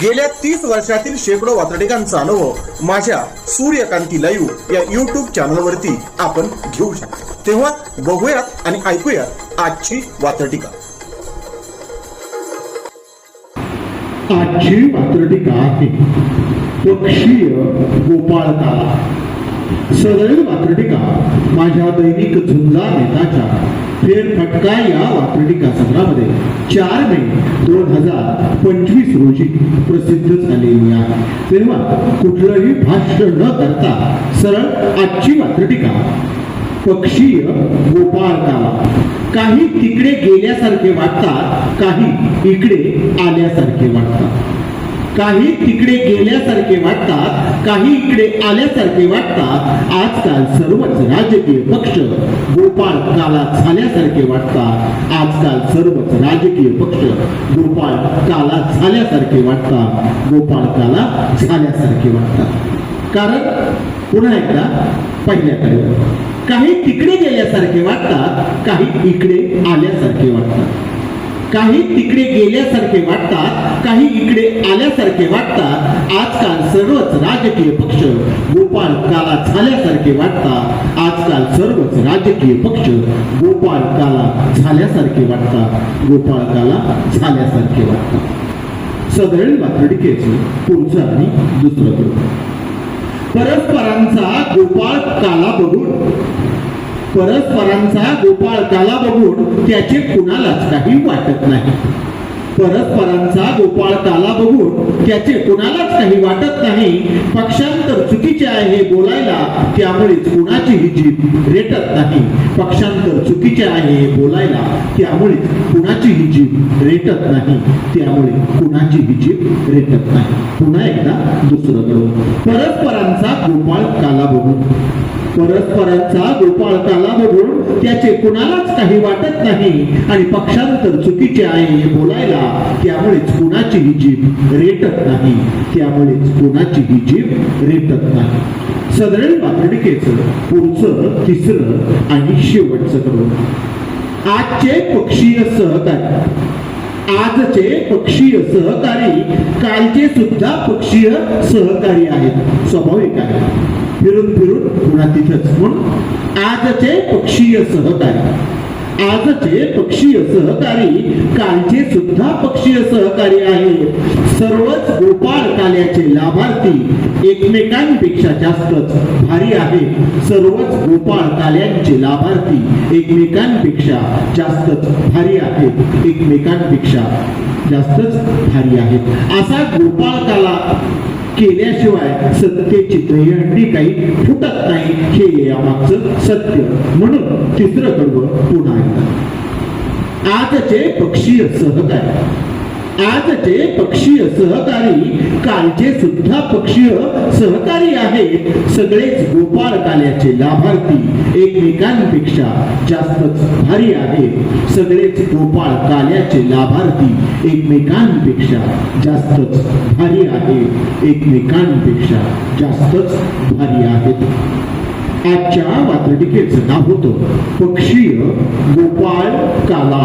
गेल्या तीस वर्षातील शेकडो वातडिकांचा अनुभव माझ्या सूर्यकांती लाईव्ह या युट्यूब चॅनलवरती आपण घेऊ शकतो. तेव्हा बघूयात आणि ऐकूयात आजची वातडिका आजची वात्रटिका आहे पक्षीय गोपाळकाला. सदैव वात्रटिका. माझ्या दैनिक झुंजा नेताच्या फेरफटका या वात्रटिका संग्रहामध्ये चार मे दोन हजार पंचवीस रोजी प्रसिद्ध झालेली आहे. तेव्हा कुठलंही भाष्य न करता सरळ आजची वात्रटिका. पक्षीय गोपाळकाला काही तिकडे गेल्यासारखे वाटतात काही इकडे आल्यासारखे वाटतात. काही तिकडे गेल्यासारखे वाटतात काही इकडे आल्यासारखे वाटतात. आजकाल सर्वच राजकीय पक्ष गोपाळ काला झाल्यासारखे वाटतात. आजकाल सर्वच राजकीय पक्ष गोपाळ काला झाल्यासारखे वाटतात. गोपाळ काला झाल्यासारखे वाटतात. कारण पुन्हा एकदा पहिल्याकडे. काही तिकडे गेल्यासारखे वाटतात काही इकडे आल्यासारखे वाटतात. काही तिकडे गेल्यासारखे वाटतात काही इकडे आल्यासारखे वाटतात. आजकाल सर्वच राजकीय पक्ष गोपाल काला झाल्यासारखे वाटतात. आजकाल सर्वच राजकीय पक्ष गोपाळ काला झाल्यासारखे वाटतात. गोपाळ काला झाल्यासारखे वाटतात. सदळ वातडिकेचं पुढचं आणि दुसरं परस्परांचा गोपाळ काला बघून परस्परांचा गोपाळ काला बघून त्याचे कुणालाच काही वाटत नाही. परस्परांचा गोपाळ काला बघून त्याचे कुणालाच काही वाटत नाही. पक्षांतर चुकीचे आहे बोलायला त्यामुळेच कुणाचीही जीभ रेटत नाही. पक्षांतर चुकीचे आहे हे बोलायला त्यामुळेच कुणाचीही जीभ रेटत नाही. त्यामुळे कुणाचीही जीभ रेटत नाही. पुन्हा एकदा दुसरं कडून परस्परांचा गोपाळ काला बघून. परस्परांचा गोपाळ काला बघून त्याचे कुणालाच काही वाटत नाही. आणि पक्षांतर चुकीचे आहे हे बोलायला त्यामुळेच कुणाचीही जीभ रेटत नाही. त्यामुळेच कुणाचीही जीभ रेटत नाही. सदळ वातडिकेचं पुढचं तिसरं आणि शेवटचं करून आजचे पक्षीय सहकारी आजचे पक्षीय सहकारी कालचे सुद्धा पक्षीय सहकारी आहेत. स्वाभाविक आहे. फिरून फिरून पुन्हा तिथंच. म्हणून आजचे पक्षीय सहकारी. आजचे पक्षीय सहकारी कालचे सुद्धा पक्षीय सहकारी आहेत. सर्वच गोपाळ काल्याचे लाभार्थी एकमेकांपेक्षा जास्तच भारी आहेत. सर्वच गोपाळ काल्यांचे लाभार्थी एकमेकांपेक्षा जास्तच भारी आहेत. एकमेकांपेक्षा जास्तच भारी आहेत. असा गोपाळ काला केल्याशिवाय सत्तेची दहीहंडी काही फुटत नाही. हे यामागचं सत्य. म्हणून तिसरं कडवं पुन्हा आजचे पक्षीय सहकार्य. आजचे पक्षीय सहकारी कालचे सुद्धा पक्षीय सहकारी आहेत. सगळेच गोपाळ काल्याचे लाभार्थी एकमेकांपेक्षा जास्तच भारी आहेत. सगळेच गोपाळ काल्याचे लाभार्थी एकमेकांपेक्षा जास्तच भारी आहेत. एकमेकांपेक्षा जास्तच भारी आहेत. आजच्या वात्रटिकेचं नाव होतं पक्षीय गोपाळ काला.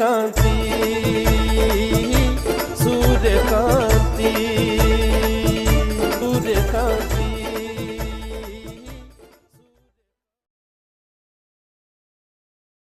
सूर्यकांती